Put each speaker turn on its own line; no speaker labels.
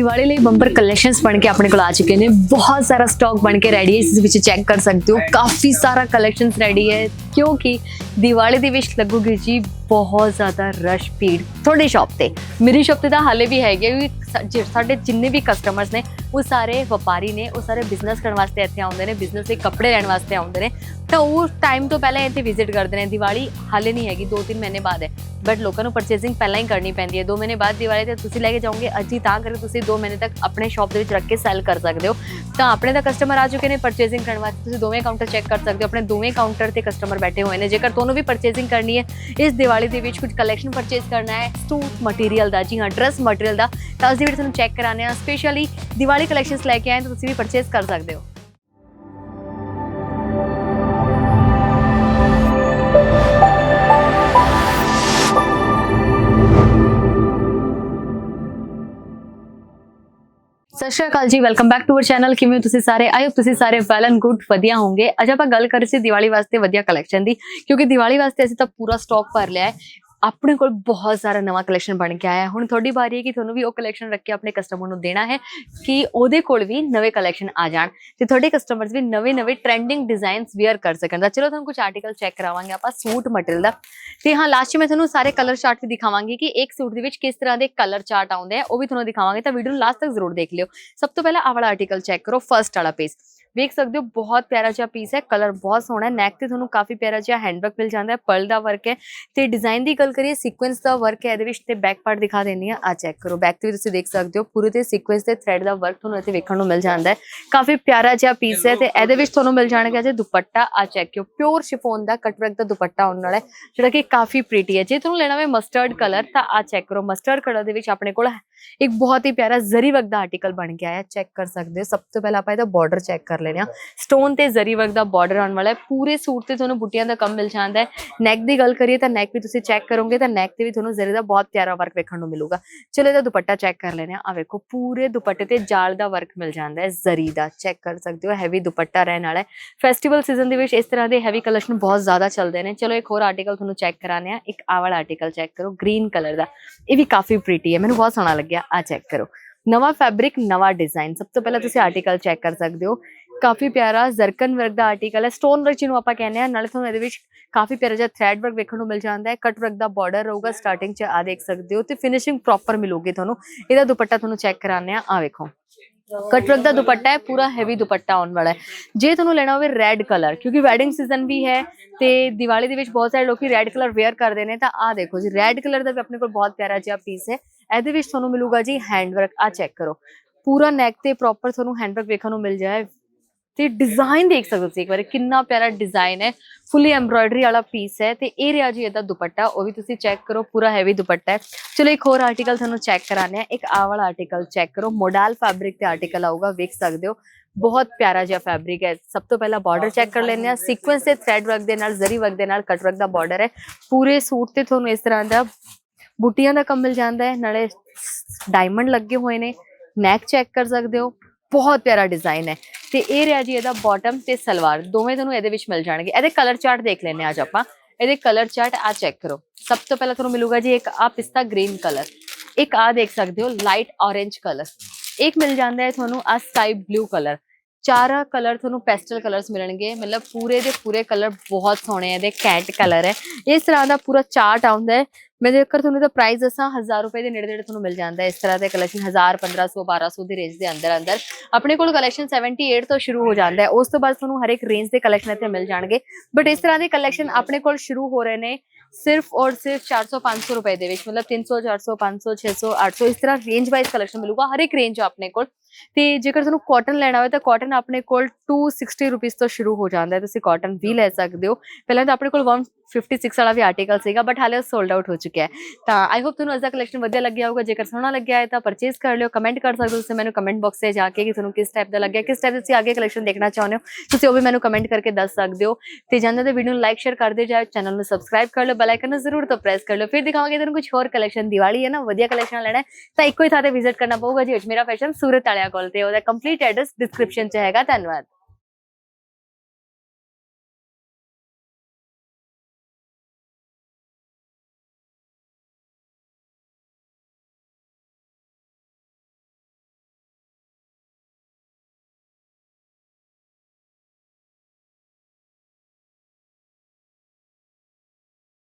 ਦੀਵਾਲੀ ਲਈ bumper collections ਬਣ ਕੇ ਆਪਣੇ ਕੋਲ ਆ ਚੁੱਕੇ ਨੇ। ਬਹੁਤ ਸਾਰਾ ਸਟਾਕ ਬਣ ਕੇ ਰੈਡੀ ਹੈ, ਇਸ ਵਿੱਚ ਚੈੱਕ ਕਰ ਸਕਦੇ ਹੋ। ਕਾਫੀ ਸਾਰਾ ਕਲੈਕਸ਼ਨਸ ਰੈਡੀ ਹੈ, ਕਿਉਂਕਿ ਦੀਵਾਲੀ ਦੇ ਵਿੱਚ ਲੱਗੂਗੀ ਜੀ, ਬਹੁਤ ਜ਼ਿਆਦਾ ਰਸ਼ ਭੀੜ ਤੁਹਾਡੀ ਸ਼ਾਪ ਤੇ। ਮੇਰੀ ਸ਼ਾਪ ਤੇ ਤਾਂ ਹਾਲੇ ਵੀ ਹੈਗੇ ਵੀ ਸਾਡੇ ਜਿੰਨੇ ਵੀ ਕਸਟਮਰਸ ਨੇ, ਉਹ ਸਾਰੇ ਵਪਾਰੀ ਨੇ, ਉਹ ਸਾਰੇ ਬਿਜ਼ਨਸ ਕਰਨ ਵਾਸਤੇ ਇੱਥੇ ਆਉਂਦੇ ਨੇ ਬਿਜ਼ਨਸ ਦੇ ਕੱਪੜੇ ਲੈਣ ਵਾਸਤੇ ਆਉਂਦੇ ਨੇ। ਤਾਂ ਉਹ ਟਾਈਮ ਤੋਂ ਪਹਿਲਾਂ ਇੱਥੇ ਵਿਜ਼ਿਟ ਕਰਦੇ ਨੇ। ਦੀਵਾਲੀ ਹਾਲੇ ਨਹੀਂ ਹੈਗੀ 2-3 ਮਹੀਨੇ ਬਾਅਦ ਹੈ। ਬਟ ਲੋਕਾਂ ਨੂੰ ਪਰਚੇਸਿੰਗ ਪਹਿਲਾਂ ਹੀ ਕਰਨੀ ਪੈਂਦੀ ਹੈ। 2 ਮਹੀਨੇ ਬਾਅਦ ਦੀਵਾਲੀ ਤੇ ਤੁਸੀਂ ਲੈ ਕੇ ਜਾਓਗੇ, ਅੱਜ ਹੀ ਤਾਂ ਕਰਕੇ ਤੁਸੀਂ 2 ਮਹੀਨੇ ਤੱਕ ਆਪਣੇ ਸ਼ਾਪ ਦੇ ਵਿੱਚ ਰੱਖ ਕੇ ਸੈਲ ਕਰ ਸਕਦੇ ਹੋ। ਤਾਂ ਆਪਣੇ ਦਾ ਕਸਟਮਰ ਆ ਚੁੱਕੇ ਨੇ ਪਰਚੇਸਿੰਗ ਕਰਨ ਵਾਸਤੇ। ਤੁਸੀਂ ਦੋਵੇਂ ਕਾਊਂਟਰ ਚੈੱਕ ਕਰ ਸਕਦੇ ਹੋ। ਆਪਣੇ ਦੋਵੇਂ ਕਾਊਂਟਰ ਤੇ ਕਸਟਮਰ ਬੈਠੇ ਹੋਏ ਨੇ। ਜੇਕਰ ਤੁਹਾਨੂੰ ਵੀ ਪਰਚੇਸਿੰਗ ਕਰਨੀ ਹੈ, ਇਸ ਦੀਵਾਲੀ ਦੇ ਵਿੱਚ ਕੁਝ ਕਲੈਕਸ਼ਨ ਪਰਚੇਸ ਕਰਨਾ ਹੈ ਸੂਟ ਮਟੀਰੀਅਲ ਦਾ, ਜੀ ਹਾਂ ਡਰੈਸ ਮਟੀਰੀਅਲ ਦਾ, ਤਾਂ ਉਸ ਦੀ ਵੀ ਤੁਹਾਨੂੰ ਚੈੱਕ ਕਰਾਣੇ ਆ। ਸਪੈਸ਼ਲੀ ਦੀਵਾਲੀ ਕਲੈਕਸ਼ਨਸ ਲੈ ਕੇ ਆਏ ਤਾਂ ਤੁਸੀਂ ਵੀ ਪਰਚੇਸ ਕਰ ਸਕਦੇ ਹੋ। ਸਤਿ ਸ਼੍ਰੀ ਅਕਾਲ ਜੀ welcome back to our channel ਕਿਵੇਂ ਹੋ ਤੁਸੀਂ ਸਾਰੇ? ਆਈ ਹੋਪ ਤੁਸੀਂ ਸਾਰੇ ਵੈਲ ਐਂਡ ਗੁੱਡ ਵਧੀਆ ਹੋਵੋਗੇ। ਅੱਜ ਆਪਾਂ ਗੱਲ ਕਰ ਰਹੇ ਸੀ ਦੀਵਾਲੀ ਵਾਸਤੇ ਵਧੀਆ ਕਲੈਕਸ਼ਨ ਦੀ, ਕਿਉਂਕਿ ਦੀਵਾਲੀ ਵਾਸਤੇ ਅਸੀਂ ਤਾਂ ਪੂਰਾ ਸਟਾਕ ਭਰ ਲਿਆ ਹੈ। ਆਪਣੇ ਕੋਲ ਬਹੁਤ ਸਾਰਾ ਨਵਾਂ ਕਲੈਕਸ਼ਨ ਬਣ ਕੇ ਆਇਆ ਹੁਣ ਤੁਹਾਡੀ ਵਾਰੀ ਹੈ ਕਿ ਤੁਹਾਨੂੰ ਵੀ ਉਹ ਕਲੈਕਸ਼ਨ ਰੱਖ ਕੇ ਆਪਣੇ ਕਸਟਮਰ ਨੂੰ ਦੇਣਾ ਹੈ ਕਿ ਉਹਦੇ ਕੋਲ ਵੀ ਨਵੇਂ ਕਲੈਕਸ਼ਨ ਆ ਜਾਣ ਤੇ ਤੁਹਾਡੇ ਕਸਟਮਰਸ ਵੀ ਨਵੇਂ ਨਵੇਂ ਟ੍ਰੈਂਡਿੰਗ ਡਿਜ਼ਾਈਨਸ ਵੇਅਰ ਕਰ ਸਕਣ। ਦਾ ਚਲੋ ਤੁਹਾਨੂੰ ਕੁਝ ਆਰਟੀਕਲ ਚੈੱਕ ਕਰਾਵਾਂਗੇ ਆਪਾਂ ਸੂਟ ਮਟੀਰੀਅਲ ਦਾ। ਤੇ ਹਾਂ ਲਾਸਟ ਮੈਂ ਤੁਹਾਨੂੰ ਸਾਰੇ ਕਲਰ ਚਾਰਟ ਵੀ ਦਿਖਾਵਾਂਗੀ ਕਿ ਇੱਕ ਸੂਟ ਦੇ ਵਿੱਚ ਕਿਸ ਤਰ੍ਹਾਂ ਦੇ ਕਲਰ ਚਾਰਟ ਆਉਂਦੇ ਆ, ਉਹ ਵੀ ਤੁਹਾਨੂੰ ਦਿਖਾਵਾਂਗੇ। ਤਾਂ ਵੀਡੀਓ ਨੂੰ ਲਾਸਟ ਤੱਕ ਜ਼ਰੂਰ ਦੇਖ ਲਿਓ। ਸਭ ਤੋਂ ਪਹਿਲਾਂ ਆਹ ਵਾਲਾ ਆਰਟੀਕਲ ਚੈੱਕ ਕਰੋ ਫਰਸਟ ਵਾਲਾ ਪੇਜ ਵੇਖ ਸਕਦੇ ਹੋ ਬਹੁਤ ਪਿਆਰਾ ਜਿਹਾ ਪੀਸ ਹੈ ਕਲਰ ਬਹੁਤ ਸੋਹਣਾ ਹੈ ਨੈਕ ਤੇ ਤੁਹਾਨੂੰ ਕਾਫੀ ਪਿਆਰਾ ਜਿਹਾ ਹੈਂਡਵਰਕ ਮਿਲ ਜਾਂਦਾ ਹੈ ਪਰਲ ਦਾ ਵਰਕ ਹੈ ਤੇ ਡਿਜ਼ਾਈਨ ਦੀ ਗੱਲ ਕਰੀਏ ਸੀਕੁਐਂਸ ਦਾ ਵਰਕ ਹੈ ਇਹਦੇ ਵਿੱਚ ਤੇ ਬੈਕ ਪਾਰਟ ਦਿਖਾ ਦਿੰਨੀ ਆ ਆ ਚੈੱਕ ਕਰੋ ਬੈਕ ਤੇ ਵੀ ਤੁਸੀਂ ਦੇਖ ਸਕਦੇ ਹੋ ਪੂਰੇ ਤੇ ਸੀਕੁਐਂਸ ਤੇ ਥ੍ਰੈਡ ਦਾ ਵਰਕ ਤੁਹਾਨੂੰ ਇੱਥੇ ਵੇਖਣ ਨੂੰ ਮਿਲ ਜਾਂਦਾ ਹੈ ਕਾਫੀ ਪਿਆਰਾ ਜਿਹਾ ਪੀਸ ਹੈ ਤੇ ਇਹਦੇ ਵਿੱਚ ਤੁਹਾਨੂੰ ਮਿਲ ਜਾਣਗੇ ਜੇ ਦੁਪੱਟਾ ਆ ਚੈੱਕ ਕਰੋ ਪਿਓਰ ਸ਼ਿਫੋਨ ਦਾ ਕਟ ਵਰਕ ਦਾ ਦੁਪੱਟਾ ਆਉਣ ਵਾਲਾ ਹੈ ਜਿਹੜਾ ਕਿ ਕਾਫੀ ਪ੍ਰੀਟੀ ਹੈ ਜੇ ਤੁਹਾਨੂੰ ਲੈਣਾ ਹੋਵੇ ਮਸਟਰਡ ਕਲਰ ਤਾਂ ਆ ਚੈੱਕ ਕਰੋ ਮਸਟਰਡ ਕਲਰ ਦੇ ਵਿੱਚ ਆਪਣੇ ਕੋਲ ਇੱਕ ਬਹੁਤ ਹੀ ਪਿਆਰਾ ਜ਼ਰੀ ਵਰਕ ਦਾ ਆਰਟੀਕਲ ਬਣ ਕੇ ਆਇਆ ਚੈੱਕ ਕਰ ਸਕਦੇ ਹੋ। ਸਭ ਤੋਂ ਪਹਿਲਾਂ ਆਪਾਂ ਇਹਦਾ ਬਾਰਡਰ ਚੈੱਕ ਕਰ ਲੈਣੇ ਆ ਸਟੋਨ ਤੇ ਜ਼ਰੀ ਵਰਕ ਦਾ ਬਾਰਡਰ ਆਉਣ ਵਾਲਾ ਹੈ। ਪੂਰੇ ਸੂਟ ਤੇ ਤੁਹਾਨੂੰ ਬੁੱਟੀਆਂ ਦਾ ਕੰਮ ਮਿਲ ਜਾਂਦਾ ਹੈ। ਨੈਕ ਦੀ ਗੱਲ ਕਰੀਏ ਤਾਂ ਨੈਕ ਵੀ ਤੁਸੀਂ ਚੈੱਕ ਕਰੋਗੇ ਤਾਂ ਨੈਕ ਤੇ ਵੀ ਤੁਹਾਨੂੰ ਜ਼ਰੀ ਦਾ ਬਹੁਤ ਪਿਆਰਾ ਵਰਕ ਵੇਖਣ ਨੂੰ ਮਿਲੂਗਾ। ਚਲੋ ਇਹਦਾ ਦੁਪੱਟਾ ਚੈੱਕ ਕਰ ਲੈਣੇ ਆ ਆ ਵੇਖੋ, ਪੂਰੇ ਦੁਪੱਟੇ ਤੇ ਜਾਲ ਦਾ ਵਰਕ ਮਿਲ ਜਾਂਦਾ ਹੈ, ਜ਼ਰੀ ਦਾ। ਚੈੱਕ ਕਰ ਸਕਦੇ ਹੋ ਹੈਵੀ ਦੁਪੱਟਾ ਰਹਿਣ ਵਾਲਾ ਹੈ। ਫੈਸਟੀਵਲ ਸੀਜ਼ਨ ਦੇ ਵਿੱਚ ਇਸ ਤਰ੍ਹਾਂ ਦੇ ਹੈਵੀ ਕਲੈਕਸ਼ਨ ਬਹੁਤ ਜ਼ਿਆਦਾ ਚੱਲਦੇ ਨੇ। ਚਲੋ ਇੱਕ ਹੋਰ ਆਰਟੀਕਲ ਤੁਹਾਨੂੰ ਚੈੱਕ ਕਰਾਣੇ ਆ ਇੱਕ ਆਵਲ ਆਰਟੀਕਲ ਚੈੱਕ ਕਰੋ ਗ੍ਰੀਨ ਕਲਰ ਦਾ। ਇਹ ਵੀ ਕਾਫੀ ਪ੍ਰੀਟੀ ਹੈ। ਮੈਨੂੰ ਬਹੁਤ ਸੋਹਣਾ ਲੱਗਿਆ। ਆ ਚੈੱਕ ਕਰੋ। ਨਵਾਂ ਫੈਬਰਿਕ ਨਵਾਂ ਡਿਜ਼ਾਈਨ ਸਭ ਤੋਂ ਪਹਿਲਾਂ ਤੁਸੀਂ ਆਰਟੀਕਲ ਚੈੱਕ ਕਰ ਸਕਦੇ ਹੋ। ਕਾਫੀ ਪਿਆਰਾ ਜ਼ਰਕਨ ਵਰਕ ਦਾ ਆਰਟੀਕਲ ਹੈ। ਸਟੋਨ ਵਰਕ ਜਿਹਨੂੰ ਆਪਾਂ ਕਹਿੰਦੇ ਆ ਨਾਲੇ ਤੁਹਾਨੂੰ ਇਹਦੇ ਵਿੱਚ ਕਾਫੀ ਪਿਆਰਾ ਜਿਹਾ ਥ੍ਰੈਡ ਵਰਕ ਵੇਖਣ ਨੂੰ ਮਿਲ ਜਾਂਦਾ ਹੈ। ਕਟ ਵਰਕ ਦਾ ਬਾਰਡਰ ਰਹੂਗਾ ਸਟਾਰਟਿੰਗ 'ਚ ਆ ਦੇਖ ਸਕਦੇ ਹੋ ਤੇ ਫਿਨਿਸ਼ਿੰਗ ਪ੍ਰੋਪਰ ਮਿਲੂਗੀ ਤੁਹਾਨੂੰ। ਇਹਦਾ ਦੁਪੱਟਾ ਤੁਹਾਨੂੰ ਚੈੱਕ ਕਰਾਣੇ ਆ ਆ ਵੇਖੋ। ਕਟਰਕ ਦਾ ਦੁਪੱਟਾ ਹੈ ਪੂਰਾ ਹੈਵੀ ਦੁਪੱਟਾ ਆਉਣ ਵਾਲਾ ਹੈ ਜੇ ਤੁਹਾਨੂੰ ਲੈਣਾ ਹੋਵੇ ਰੈੱਡ ਕਲਰ ਕਿਉਂਕਿ ਵੈਡਿੰਗ ਸੀਜ਼ਨ ਵੀ ਹੈ ਤੇ ਦੀਵਾਲੀ ਦੇ ਵਿੱਚ ਬਹੁਤ ਸਾਰੇ ਲੋਕੀ ਰੈੱਡ ਕਲਰ ਵੇਅਰ ਕਰਦੇ ਨੇ ਤਾਂ ਆਹ ਦੇਖੋ ਜੀ ਰੈੱਡ ਕਲਰ ਦਾ ਵੀ ਆਪਣੇ ਕੋਲ ਬਹੁਤ ਪਿਆਰਾ ਜਿਹਾ ਪੀਸ ਹੈ ਇਹਦੇ ਵਿੱਚ ਤੁਹਾਨੂੰ ਮਿਲੂਗਾ ਜੀ ਹੈਂਡਵਰਕ ਆ ਚੈੱਕ ਕਰੋ ਪੂਰਾ ਨੈਕ ਤੇ ਪ੍ਰੋਪਰ ਤੁਹਾਨੂੰ ਹੈਂਡਵਰਕ ਵੇਖਣ ਨੂੰ ਮਿਲ ਜਾਏ ਤੇ ਡਿਜ਼ਾਈਨ ਦੇਖ ਸਕਦੇ ਹੋ ਤੁਸੀਂ ਇੱਕ ਵਾਰ ਕਿੰਨਾ ਪਿਆਰਾ ਡਿਜ਼ਾਈਨ ਹੈ। ਫੁੱਲੀ ਐਮਬ੍ਰੋਇਡਰੀ ਵਾਲਾ ਪੀਸ ਹੈ ਤੇ ਇਹ ਰਿਹਾ ਜੀ ਇਹਦਾ ਦੁਪੱਟਾ ਉਹ ਵੀ ਤੁਸੀਂ ਚੈੱਕ ਕਰੋ ਪੂਰਾ ਹੈਵੀ ਦੁਪੱਟਾ ਹੈ। ਚਲੋ ਇੱਕ ਹੋਰ ਆਰਟੀਕਲ ਤੁਹਾਨੂੰ ਚੈੱਕ ਕਰਾਣੇ ਆ ਇੱਕ ਆਹ ਵਾਲਾ ਆਰਟੀਕਲ ਚੈੱਕ ਕਰੋ ਮੋਡਲ ਫੈਬਰਿਕ ਤੇ ਆਰਟੀਕਲ ਆਊਗਾ ਵੇਖ ਸਕਦੇ ਹੋ। ਬਹੁਤ ਪਿਆਰਾ ਜਿਹਾ ਫੈਬਰਿਕ ਹੈ। ਸਭ ਤੋਂ ਪਹਿਲਾਂ ਬਾਰਡਰ ਚੈੱਕ ਕਰ ਲੈਂਦੇ ਆ ਸੀਕੁਐਂਸ ਤੇ ਥ੍ਰੈਡ ਵਰਕ ਦੇ ਨਾਲ ਜ਼ਰੀ ਵਰਕ ਦੇ ਨਾਲ ਕਟ ਵਰਕ ਦਾ ਬਾਰਡਰ ਹੈ। ਪੂਰੇ ਸੂਟ ਤੇ ਤੁਹਾਨੂੰ ਇਸ ਤਰ੍ਹਾਂ ਦਾ ਬੂਟੀਆਂ ਦਾ ਕੰਮ ਮਿਲ ਜਾਂਦਾ ਹੈ। ਨਾਲੇ ਡਾਇਮੰਡ ਲੱਗੇ ਹੋਏ ਨੇ। ਨੈਕ ਚੈੱਕ ਕਰ ਸਕਦੇ ਹੋ। ਬਹੁਤ ਪਿਆਰਾ ਡਿਜ਼ਾਈਨ ਹੈ। ਤੇ ਇਹ ਰਿਹਾ ਜੀ ਇਹਦਾ ਬਾਟਮ ਤੇ ਸਲਵਾਰ। ਦੋਵੇਂ ਤੁਹਾਨੂੰ ਇਹਦੇ ਵਿੱਚ ਮਿਲ ਜਾਣਗੇ। ਇਹਦੇ ਕਲਰ ਚਾਰਟ ਦੇਖ ਲੈਨੇ ਅੱਜ ਆਪਾਂ। ਇਹਦੇ ਕਲਰ ਚਾਰਟ ਆ ਚੈੱਕ ਕਰੋ। ਸਭ ਤੋਂ ਪਹਿਲਾਂ ਤੁਹਾਨੂੰ ਮਿਲੂਗਾ ਜੀ ਇੱਕ ਆ ਪਿਸਤਾ ਗ੍ਰੀਨ ਕਲਰ ਇੱਕ ਆ ਦੇਖ ਸਕਦੇ ਹੋ ਲਾਈਟ ਔਰੇਂਜ ਕਲਰ ਇੱਕ ਮਿਲ ਜਾਂਦਾ ਹੈ ਤੁਹਾਨੂੰ ਆ ਸਕਾਈ ਬਲੂ ਕਲਰ ਚਾਰ ਕਲਰ ਤੁਹਾਨੂੰ ਪੈਸਟਲ ਕਲਰਸ ਮਿਲਣਗੇ। ਮਤਲਬ ਪੂਰੇ ਦੇ ਪੂਰੇ ਕਲਰ ਬਹੁਤ ਸੋਹਣੇ ਆ। ਇਹਦੇ ਕੈਟ ਕਲਰ ਹੈ। ਇਸ ਤਰ੍ਹਾਂ ਦਾ ਪੂਰਾ ਚਾਰਟ ਆਉਂਦਾ ਹੈ। ਮੈਂ ਜੇਕਰ ਤੁਹਾਨੂੰ ਇਹਦਾ ਪ੍ਰਾਈਸ ਦੱਸਾਂ 1000 ਰੁਪਏ ਦੇ ਨੇੜੇ ਨੇੜੇ ਤੁਹਾਨੂੰ ਮਿਲ ਜਾਂਦਾ ਹੈ। ਇਸ ਤਰ੍ਹਾਂ ਦੇ ਕਲੈਕਸ਼ਨ 1000 1500 1200 ਦੀ ਰੇਂਜ ਦੇ ਅੰਦਰ ਅੰਦਰ। ਆਪਣੇ ਕੋਲ ਕਲੈਕਸ਼ਨ 78 ਤੋਂ ਸ਼ੁਰੂ ਹੋ ਜਾਂਦਾ ਹੈ। ਉਸ ਤੋਂ ਬਾਅਦ ਤੁਹਾਨੂੰ ਹਰ ਇੱਕ ਰੇਂਜ ਦੇ ਕਲੈਕਸ਼ਨ ਇੱਥੇ ਮਿਲ ਜਾਣਗੇ। ਬਟ ਇਸ ਤਰ੍ਹਾਂ ਦੇ ਕਲੈਕਸ਼ਨ ਆਪਣੇ ਕੋਲ ਸ਼ੁਰੂ ਹੋ ਰਹੇ ਨੇ ਸਿਰਫ ਔਰ ਸਿਰਫ 400 500 ਰੁਪਏ ਦੇ ਵਿੱਚ। ਮਤਲਬ 300 400 500 600 800 ਇਸ ਤਰ੍ਹਾਂ ਰੇਂਜ ਵਾਈਜ਼ ਕਲੈਕਸ਼ਨ ਮਿਲੂਗਾ ਹਰ ਇੱਕ ਰੇਂਜ ਆਪਣੇ ਕੋਲ। ਤੇ ਜੇਕਰ ਤੁਹਾਨੂੰ ਕਾਟਨ ਲੈਣਾ ਹੋਵੇ, ਤਾਂ ਕਾਟਨ ਆਪਣੇ ਕੋਲ 260 ਰੁਪਏ ਤੋਂ ਸ਼ੁਰੂ ਹੋ ਜਾਂਦਾ ਹੈ। ਤੁਸੀਂ ਕਾਟਨ ਵੀ ਲੈ ਸਕਦੇ ਹੋ। ਪਹਿਲਾਂ ਤਾਂ ਆਪਣੇ ਕੋਲ 156 ਵਾਲਾ ਵੀ ਆਰਟੀਕਲ ਸੀਗਾ ਬਟ ਹਾਲੇ ਸੋਲਡ ਆਊਟ ਹੋ ਚੁੱਕਿਆ ਹੈ। ਤਾਂ ਆਈ ਹੋਪ ਤੁਹਾਨੂੰ ਅੱਜ ਦਾ ਕਲੈਕਸ਼ਨ ਵਧੀਆ ਲੱਗਿਆ ਹੋਊਗਾ, ਜੇਕਰ ਸੋਹਣਾ ਲੱਗਿਆ ਹੈ ਤਾਂ ਪਰਚੇਸ ਕਰ ਲਿਓ ਕਮੈਂਟ ਕਰ ਸਕਦੇ ਹੋ ਤੁਸੀਂ ਮੈਨੂੰ ਕਮੈਂਟ ਬਾਕਸ 'ਤੇ ਜਾ ਕੇ ਕਿ ਤੁਹਾਨੂੰ ਕਿਸ ਟਾਈਪ ਦਾ ਲੱਗਿਆ, ਕਿਸ ਟਾਈਪ ਦੇ ਤੁਸੀਂ ਅੱਗੇ ਕਲੈਕਸ਼ਨ ਦੇਖਣਾ ਚਾਹੁੰਦੇ ਹੋ, ਤੁਸੀਂ ਉਹ ਵੀ ਮੈਨੂੰ ਕਮੈਂਟ ਕਰਕੇ ਦੱਸ ਸਕਦੇ ਹੋ। ਤੇ ਜਾਂਦੇ ਤੇ ਵੀਡੀਓ ਨੂੰ ਲਾਈਕ ਸ਼ੇਅਰ ਕਰਦੇ ਜਾਓ ਚੈਨਲ ਨੂੰ ਸਬਸਕ੍ਰਾਈਬ ਕਰ ਲਓ ਬੈਲ ਆਈਕਨ ਨੂੰ ਜ਼ਰੂਰ ਤੋਂ ਪ੍ਰੈਸ ਕਰ ਲਓ। ਫਿਰ ਦਿਖਾਵਾਂਗੇ ਤੁਹਾਨੂੰ ਕੁਝ ਹੋਰ ਕਲੈਕਸ਼ਨ ਦੀਵਾਲੀ ਹੈ ਨਾ, ਵਧੀਆ ਕਲੈਕਸ਼ਨ ਲੈਣਾ ਤਾਂ ਇੱਕੋ ਹੀ ਥਾਂ ਤੇ ਵਿਜ਼ਿਟ ਕਰਨਾ ਪਊਗਾ ਜੀ, ਅਜਮੇਰਾ ਫੈਸ਼ਨ ਸੂਰਤ ਵਾਲਿਆ ਕੋਲ ਤੇ ਉਹਦਾ ਕੰਪਲੀਟ ਐਡਰੈਸ ਡਿਸਕ੍ਰਿਪਸ਼ਨ 'ਚ ਹੈਗਾ। ਧੰਨਵਾਦ।